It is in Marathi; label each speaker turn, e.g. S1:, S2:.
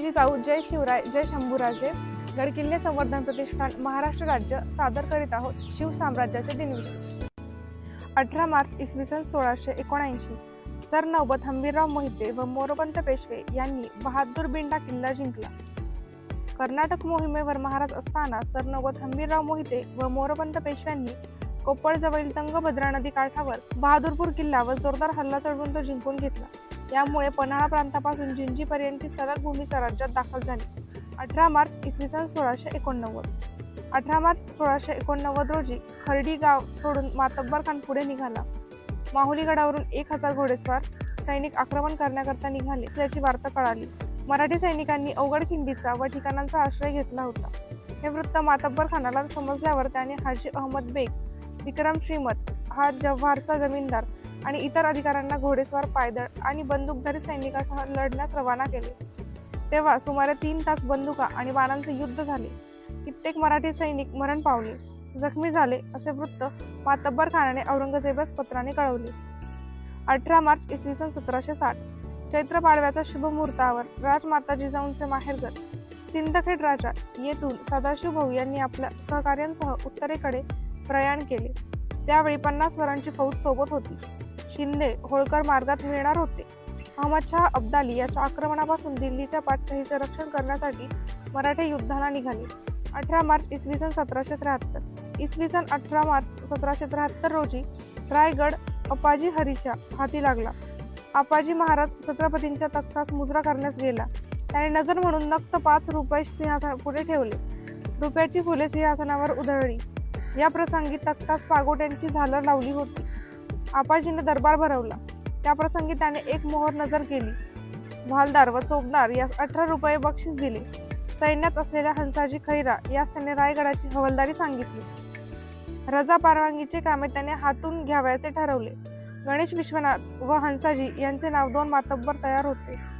S1: जय जाऊ जय शिवराय जय शंभूराजे. गडकिल्ले संवर्धन प्रतिष्ठान महाराष्ट्र राज्य सादर करीत आहोत शिवसाम्राज्याचे दिनविशेष. अठरा मार्च इसवी सन सोळाशे एकोणऐंशी. सर नौबत हंबीरराव मोहिते व मोरोपंत पेशवे यांनी बहादूर बिंडा किल्ला जिंकला. कर्नाटक मोहिमेवर महाराज असताना सर नौबत हंबीरराव मोहिते व मोरोपंत पेशव्यांनी कोप्पळजवळील तंगभद्रा नदी काठावर बहादूरपूर किल्ला व जोरदार हल्ला चढवून तो जिंकून घेतला. यामुळे पन्हाळा प्रांतापासून जिंजीपर्यंतची सलग भूमी स्वराज्यात दाखल झाली. अठरा मार्च इसवी सन सोळाशे एकोणनव्वद. अठरा मार्च सोळाशे एकोणनव्वद रोजी खर्डी गाव सोडून मातब्बर खान पुढे निघाला. माहुली गडावरून एक हजार घोडेस्वार सैनिक आक्रमण करण्याकरता निघाले असल्याची वार्ता कळाली. मराठी सैनिकांनी अवघड खिंडीचा व ठिकाणांचा आश्रय घेतला होता. हे वृत्त मातब्बर खानाला समजल्यावर त्याने हाजी अहमद बेग विक्रम श्रीमत हा जव्हारचा जमीनदार आणि इतर अधिकाऱ्यांना घोडेस्वार पायदळ आणि बंदूकधारी सैनिकासह लढण्यास रवाना केले. तेव्हा सुमारे तीन तास बंदुका आणि बाणांचे युद्ध झाले. कित्येक मराठी सैनिक मरण पावले. जखमी झाले असे वृत्त मातब्बर खानाने औरंगजेबास पत्राने कळवले. अठरा मार्च इसवी सन सतराशे साठ चैत्र पाडव्याच्या शुभ मुहूर्तावर राजमाता जिजाऊंचे माहेरघर सिंदखेड राजा येथून सदाशिव भाऊ यांनी आपल्या सहकार्यांसह उत्तरेकडे प्रयाण केले. त्यावेळी पन्नास वरांची फौज सोबत होती. शिंदे होळकर मार्गात मिळणार होते. अहमद अब्दाली याच्या आक्रमणापासून दिल्लीच्या पाठशाहीचे रक्षण करण्यासाठी मराठे युद्धाला निघाले. अठरा मार्च इसवी सन सतराशे त्र्याहत्तर. इसवी सन अठरा मार्च सतराशे त्र्याहत्तर रोजी रायगड अपाजी हरीच्या हाती लागला. आपाजी महाराज छत्रपतींच्या तख्तास मुजरा करण्यास गेला. त्याने नजर म्हणून नक्त पाच रुपये सिंहासन पुढे ठेवले. रुपयाची फुले सिंहासनावर उधळली. या प्रसंगी तख्तास पागोट्यांची झालर लावली होती. आपाजीने दरबार भरवला. त्या प्रसंगी त्याने एक मोहर नजर केली. भालदार व चोबदार यास अठरा रुपये बक्षीस दिले. सैन्यात असलेल्या हंसाजी खैरा यास त्याने रायगडाची हवालदारी सांगितली. रजा परवानगीचे कामे त्याने हातून घ्यावयाचे ठरवले. गणेश विश्वनाथ व हंसाजी यांचे नाव दोन मातब्बर तयार होते.